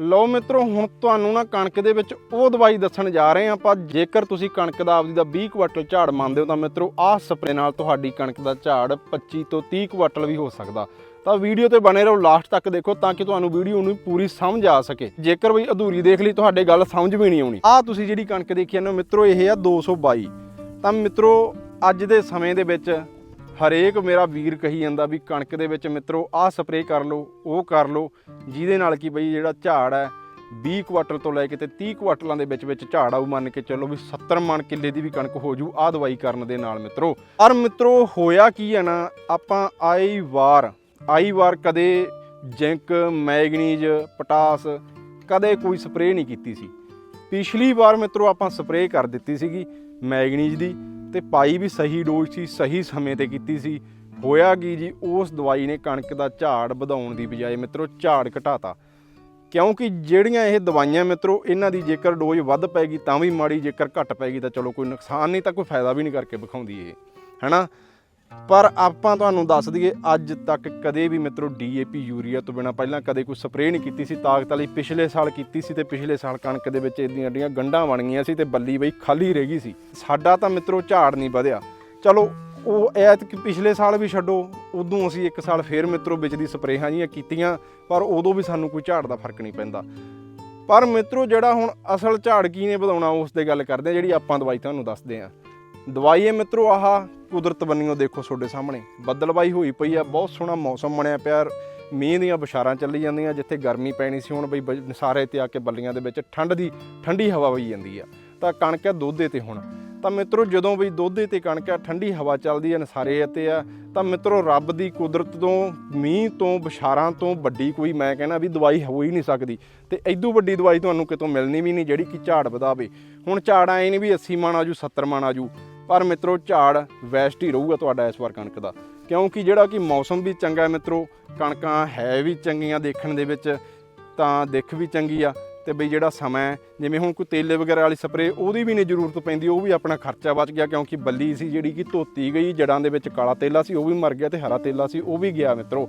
ਲਓ ਮਿੱਤਰੋ, ਹੁਣ ਤੁਹਾਨੂੰ ਨਾ ਕਣਕ ਦੇ ਵਿੱਚ ਉਹ ਦਵਾਈ ਦੱਸਣ ਜਾ ਰਹੇ ਹਾਂ ਆਪਾਂ। ਜੇਕਰ ਤੁਸੀਂ ਕਣਕ ਦਾ ਆਪਦੀ ਦਾ 20 ਕੁਆਟਲ ਝਾੜ ਮੰਨਦੇ ਹੋ ਤਾਂ ਮਿੱਤਰੋ, ਆਹ ਸਪਰੇ ਨਾਲ ਤੁਹਾਡੀ ਕਣਕ ਦਾ ਝਾੜ 25 ਤੋਂ 30 ਕੁਆਟਲ ਵੀ ਹੋ ਸਕਦਾ। ਤਾਂ ਵੀਡੀਓ ਤੇ ਬਣੇ ਰਹੋ, ਲਾਸਟ ਤੱਕ ਦੇਖੋ ਤਾਂ ਕਿ ਤੁਹਾਨੂੰ ਵੀਡੀਓ ਨੂੰ ਪੂਰੀ ਸਮਝ ਆ ਸਕੇ। ਜੇਕਰ ਬਈ ਅਧੂਰੀ ਦੇਖ ਲਈ, ਤੁਹਾਡੇ ਗੱਲ ਸਮਝ ਵੀ ਨਹੀਂ ਆਉਣੀ। ਆਹ ਤੁਸੀਂ ਜਿਹੜੀ ਕਣਕ ਦੇਖੀ ਜਾਂਦੇ ਹੋ, ਮਿੱਤਰੋ, ਇਹ ਆ 222 ਤਾਂ ਮਿੱਤਰੋ, ਅੱਜ ਦੇ ਸਮੇਂ ਦੇ ਵਿੱਚ ਹਰੇਕ ਮੇਰਾ ਵੀਰ ਕਹੀ ਜਾਂਦਾ ਵੀ ਕਣਕ ਦੇ ਵਿੱਚ ਮਿੱਤਰੋ, ਆਹ ਸਪਰੇਅ ਕਰ ਲਓ, ਉਹ ਕਰ ਲਓ, ਜਿਹਦੇ ਨਾਲ ਕੀ ਬਈ ਜਿਹੜਾ ਝਾੜ ਹੈ 20 ਕੁਆਟਲ ਤੋਂ ਲੈ ਕੇ ਤੇ 30 ਕੁਆਟਲਾਂ ਦੇ ਵਿੱਚ ਵਿੱਚ ਝਾੜ ਆਊ ਮੰਨ ਕੇ ਚੱਲੋ ਵੀ 70 ਮਣ ਕਿੱਲੇ ਦੀ ਵੀ ਕਣਕ ਹੋ ਜੂ, ਆਹ ਦਵਾਈ ਕਰਨ ਦੇ ਨਾਲ ਮਿੱਤਰੋ। ਪਰ ਮਿੱਤਰੋ, ਹੋਇਆ ਕੀ ਹੈ ਨਾ, ਆਪਾਂ ਆਈ ਵਾਰ ਆਈ ਵਾਰ ਕਦੇ ਜ਼ਿੰਕ, ਮੈਗਨੀਜ਼, ਪੋਟਾਸ, ਕਦੇ ਕੋਈ ਸਪਰੇਅ ਨਹੀਂ ਕੀਤੀ ਸੀ। ਪਿਛਲੀ ਵਾਰ ਮਿੱਤਰੋ ਆਪਾਂ ਸਪਰੇਅ ਕਰ ਦਿੱਤੀ ਸੀਗੀ ਮੈਗਨੀਜ਼ ਦੀ ਤੇ ਪਾਈ ਵੀ ਸਹੀ ਡੋਜ਼ ਸੀ, ਸਹੀ ਸਮੇਂ ਤੇ ਕੀਤੀ ਸੀ। ਹੋਇਆ ਕੀ ਜੀ, ਉਸ ਦਵਾਈ ਨੇ ਕਣਕ ਦਾ ਝਾੜ ਵਧਾਉਣ ਦੀ ਬਜਾਏ ਮਿੱਤਰੋ ਝਾੜ ਘਟਾਤਾ। ਕਿਉਂਕਿ ਜਿਹੜੀਆਂ ਇਹ ਦਵਾਈਆਂ ਮਿੱਤਰੋ, ਇਹਨਾਂ ਦੀ ਜੇਕਰ ਡੋਜ਼ ਵੱਧ ਪੈਗੀ ਤਾਂ ਵੀ ਮਾੜੀ, ਜੇਕਰ ਘੱਟ ਪੈਗੀ ਤਾਂ ਚਲੋ ਕੋਈ ਨੁਕਸਾਨ ਨਹੀਂ, ਤਾਂ ਕੋਈ ਫਾਇਦਾ ਵੀ ਨਹੀਂ ਕਰਕੇ ਵਿਖਾਉਂਦੀ ਇਹ। ਹੈਨਾ? ਪਰ ਆਪਾਂ ਤੁਹਾਨੂੰ ਦੱਸ ਦਈਏ, ਅੱਜ ਤੱਕ ਕਦੇ ਵੀ ਮਿੱਤਰੋ ਡੀਏਪੀ ਯੂਰੀਆ ਤੋਂ ਬਿਨਾ ਪਹਿਲਾਂ ਕਦੇ ਕੋਈ ਸਪਰੇਅ ਨਹੀਂ ਕੀਤੀ ਸੀ, ਤਾਕਤ ਵਾਲੀ ਪਿਛਲੇ ਸਾਲ ਕੀਤੀ ਸੀ ਤੇ ਪਿਛਲੇ ਸਾਲ ਕਣਕ ਦੇ ਵਿੱਚ ਇਦੀਆਂ ਏਡੀਆਂ ਗੰਢਾਂ ਬਣ ਗਈਆਂ ਸੀ ਤੇ ਬੱਲੀ ਬਈ ਖਾਲੀ ਰਹਿ ਗਈ ਸੀ। ਸਾਡਾ ਤਾਂ ਮਿੱਤਰੋ ਝਾੜ ਨਹੀਂ ਵਧਿਆ। ਚਲੋ, ਉਹ ਐਤ ਪਿਛਲੇ ਸਾਲ ਵੀ ਛੱਡੋ, ਉਦੋਂ ਅਸੀਂ ਇੱਕ ਸਾਲ ਫੇਰ ਮਿੱਤਰੋ ਵਿੱਚ ਦੀ ਸਪਰੇਹਾਂ ਜੀਆਂ ਕੀਤੀਆਂ, ਪਰ ਉਦੋਂ ਵੀ ਸਾਨੂੰ ਕੋਈ ਝਾੜ ਦਾ ਫ਼ਰਕ ਨਹੀਂ ਪੈਂਦਾ। ਪਰ ਮਿੱਤਰੋ ਜਿਹੜਾ ਹੁਣ ਅਸਲ ਝਾੜ ਕੀ ਨੇ ਵਧਾਉਣਾ, ਉਸ ਤੇ ਗੱਲ ਕਰਦੇ ਆ ਜਿਹੜੀ ਆਪਾਂ ਦਵਾਈ ਤੁਹਾਨੂੰ ਦੱਸਦੇ ਆ ਦਵਾਈ ਇਹ ਮਿੱਤਰੋ ਆਹ ਕੁਦਰਤ ਬੰਨਿਓ ਦੇਖੋ ਤੁਹਾਡੇ ਸਾਹਮਣੇ। ਬੱਦਲਬਾਈ ਹੋਈ ਪਈ ਆ, ਬਹੁਤ ਸੋਹਣਾ ਮੌਸਮ ਬਣਿਆ ਪਿਆ, ਮੀਂਹ ਦੀਆਂ ਬਸ਼ਾਰਾਂ ਚੱਲੀ ਜਾਂਦੀਆਂ, ਜਿੱਥੇ ਗਰਮੀ ਪੈਣੀ ਸੀ, ਹੁਣ ਬਈ ਬ- ਸਾਰੇ ਤੇ ਆ ਕੇ ਬੱਲੀਆਂ ਦੇ ਵਿੱਚ ਠੰਡ ਦੀ, ਠੰਡੀ ਹਵਾ ਵਈ ਜਾਂਦੀ ਆ। ਤਾਂ ਕਣਕ ਹੈ ਦੋਧੇ ਤੇ ਹੁਣ। ਤਾਂ ਮਿੱਤਰੋ, ਜਦੋਂ ਵੀ ਦੋਧੇ ਤੇ ਕਣਕ ਹੈ ਠੰਡੀ ਹਵਾ ਚੱਲਦੀ ਹੈ ਨਸਾਰੇ ਤੇ ਆ, ਤਾਂ ਮਿੱਤਰੋ, ਰੱਬ ਦੀ ਕੁਦਰਤ ਤੋਂ, ਮੀਂਹ ਤੋਂ, ਬਸ਼ਾਰਾਂ ਤੋਂ ਵੱਡੀ ਕੋਈ ਮੈਂ ਕਹਿੰਦਾ ਵੀ ਦਵਾਈ ਹੋ ਹੀ ਨਹੀਂ ਸਕਦੀ। ਤੇ ਐਦੂ ਵੱਡੀ ਦਵਾਈ ਤੁਹਾਨੂੰ ਕਿਤੋਂ ਮਿਲਣੀ ਵੀ ਨਹੀਂ, ਜਿਹੜੀ ਕਿ ਝਾੜ ਵਧਾਵੇ। ਹੁਣ ਝਾੜ ਆਏ ਨਹੀਂ ਵੀ 80 ਮਣ ਆਜੂ 70 ਮਣ ਆਜੂ। ਪਰ ਮਿੱਤਰੋ, ਝਾੜ ਵੈਸਟ ਹੀ ਰਹੂਗਾ ਤੁਹਾਡਾ ਇਸ ਵਾਰ ਕਣਕ ਦਾ। ਕਿਉਂਕਿ ਜਿਹੜਾ ਕਿ ਮੌਸਮ ਵੀ ਚੰਗਾ ਹੈ ਮਿੱਤਰੋ, ਕਣਕਾਂ ਹੈ ਵੀ ਚੰਗੀਆਂ ਦੇਖਣ ਦੇ ਵਿੱਚ, ਤਾਂ ਦਿੱਖ ਵੀ ਚੰਗੀ ਆ। ਤੇ ਬਈ ਜਿਹੜਾ ਸਮਾਂ ਜਿਵੇਂ ਹੁਣ ਕੋਈ ਤੇਲੇ ਵਗੈਰਾ ਵਾਲੀ ਸਪਰੇ ਉਹਦੀ ਵੀ ਨਹੀਂ ਜ਼ਰੂਰਤ ਪੈਂਦੀ, ਉਹ ਵੀ ਆਪਣਾ ਖਰਚਾ ਬਚ ਗਿਆ, ਕਿਉਂਕਿ ਬੱਲੀ ਸੀ ਜਿਹੜੀ ਕਿ ਧੋਤੀ ਗਈ, ਜੜਾਂ ਦੇ ਵਿੱਚ ਕਾਲਾ ਤੇਲਾ ਸੀ, ਉਹ ਵੀ ਮਰ ਗਿਆ ਤੇ ਹਰਾ ਤੇਲਾ ਸੀ, ਉਹ ਵੀ ਗਿਆ ਮਿੱਤਰੋ।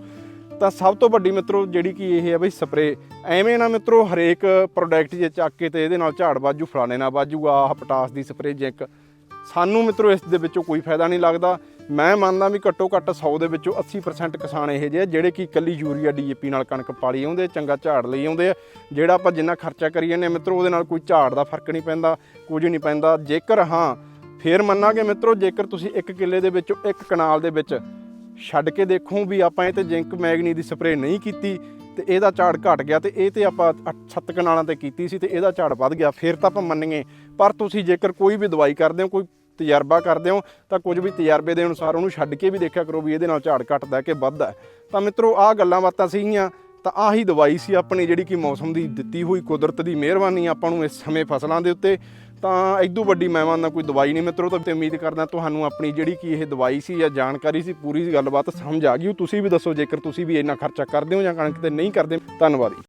ਤਾਂ ਸਭ ਤੋਂ ਵੱਡੀ ਮਿੱਤਰੋ, ਜਿਹੜੀ ਕਿ ਇਹ ਹੈ ਬਈ ਸਪਰੇ ਐਵੇਂ ਨਾ ਮਿੱਤਰੋ, ਹਰੇਕ ਪ੍ਰੋਡਕਟ ਜੇ ਚੱਕ ਕੇ ਤੇ ਇਹਦੇ ਨਾਲ ਝਾੜ ਵਾਜੂ, ਫਲਾਣੇ ਨਾਲ ਵਾਜੂਗਾ, ਆਹ ਪਟਾਸ ਦੀ ਸਪਰੇ ਜਿੰਕ ਸਾਨੂੰ ਮਿੱਤਰੋ, ਇਸ ਦੇ ਵਿੱਚੋਂ ਕੋਈ ਫਾਇਦਾ ਨਹੀਂ ਲੱਗਦਾ। ਮੈਂ ਮੰਨਦਾ ਵੀ ਘੱਟੋ ਘੱਟ 100 ਦੇ ਵਿੱਚੋਂ 80% ਕਿਸਾਨ ਇਹੋ ਜਿਹੇ ਆ, ਜਿਹੜੇ ਕਿ ਇਕੱਲੀ ਯੂਰੀਆ ਡੀਏਪੀ ਨਾਲ ਕਣਕ ਪਾਲੀ ਆਉਂਦੇ ਚੰਗਾ ਝਾੜ ਲਈ ਆਉਂਦੇ ਆ। ਜਿਹੜਾ ਆਪਾਂ ਜਿੰਨਾ ਖਰਚਾ ਕਰੀ ਜਾਂਦੇ ਹਾਂ ਮਿੱਤਰੋ, ਉਹਦੇ ਨਾਲ ਕੋਈ ਝਾੜ ਦਾ ਫ਼ਰਕ ਨਹੀਂ ਪੈਂਦਾ, ਕੁਝ ਨਹੀਂ ਪੈਂਦਾ। ਜੇਕਰ ਹਾਂ, ਫੇਰ ਮੰਨਾਂਗੇ ਮਿੱਤਰੋ, ਜੇਕਰ ਤੁਸੀਂ ਇੱਕ ਕਿੱਲੇ ਦੇ ਵਿੱਚੋਂ ਇੱਕ ਕਨਾਲ ਦੇ ਵਿੱਚ ਛੱਡ ਕੇ ਦੇਖੋ ਵੀ ਆਪਾਂ ਇਹ ਤੇ ਜ਼ਿੰਕ ਮੈਗਨੀ ਦੀ ਸਪਰੇਅ ਨਹੀਂ ਕੀਤੀ, ਤੇ ਇਹਦਾ ਝਾੜ ਘਟ ਗਿਆ ਤੇ ਇਹ ਤੇ ਆਪਾਂ ਅੱਠ- ਸੱਤ ਕਨਾਲਾਂ ਤੇ ਕੀਤੀ ਸੀ ਤੇ ਇਹਦਾ ਝਾੜ ਵੱਧ ਗਿਆ, ਫਿਰ ਤਾਂ ਆਪਾਂ ਮੰਨੀਏ ਪਰ ਤੁਸੀਂ ਜੇਕਰ ਕੋਈ ਵੀ ਦਵਾਈ ਕਰਦੇ ਹੋ, ਕੋਈ ਤਜਰਬਾ ਕਰਦੇ ਹੋ, ਤਾਂ ਕੁਝ ਵੀ ਤਜਰਬੇ ਦੇ ਅਨੁਸਾਰ ਉਹਨੂੰ ਛੱਡ ਕੇ ਵੀ ਦੇਖਿਆ ਕਰੋ ਵੀ ਇਹਦੇ ਨਾਲ ਝਾੜ ਘਟਦਾ ਕਿ ਵੱਧਦਾ ਤਾਂ ਮਿੱਤਰੋ, ਆਹ ਗੱਲਾਂ ਬਾਤਾਂ ਸੀਗੀਆਂ, ਤਾਂ ਆਹੀ ਦਵਾਈ ਸੀ ਆਪਣੀ ਜਿਹੜੀ ਕਿ ਮੌਸਮ ਦੀ ਦਿੱਤੀ ਹੋਈ ਕੁਦਰਤ ਦੀ ਮਿਹਰਬਾਨੀ ਆਪਾਂ ਨੂੰ ਇਸ ਸਮੇਂ ਫਸਲਾਂ ਦੇ ਉੱਤੇ। ਤਾਂ ਇਦੋਂ ਵੱਡੀ ਮਹਿਮਾਨ ਨਾਲ ਕੋਈ ਦਵਾਈ ਨਹੀਂ ਮਿੱਤਰੋ, ਤਾਂ ਤੇ ਉਮੀਦ ਕਰਦਾ ਤੁਹਾਨੂੰ ਆਪਣੀ ਜਿਹੜੀ ਕਿ ਇਹ ਦਵਾਈ ਸੀ ਜਾਂ ਜਾਣਕਾਰੀ ਸੀ, ਪੂਰੀ ਗੱਲਬਾਤ ਸਮਝ ਆ ਗਈ ਹੋ। ਤੁਸੀਂ ਵੀ ਦੱਸੋ, ਜੇਕਰ ਤੁਸੀਂ ਵੀ ਇੰਨਾ ਖਰਚਾ ਕਰਦੇ ਹੋ ਜਾਂ ਕਣਕ ਤੇ ਨਹੀਂ ਕਰਦੇ, ਧੰਨਵਾਦ ਜੀ।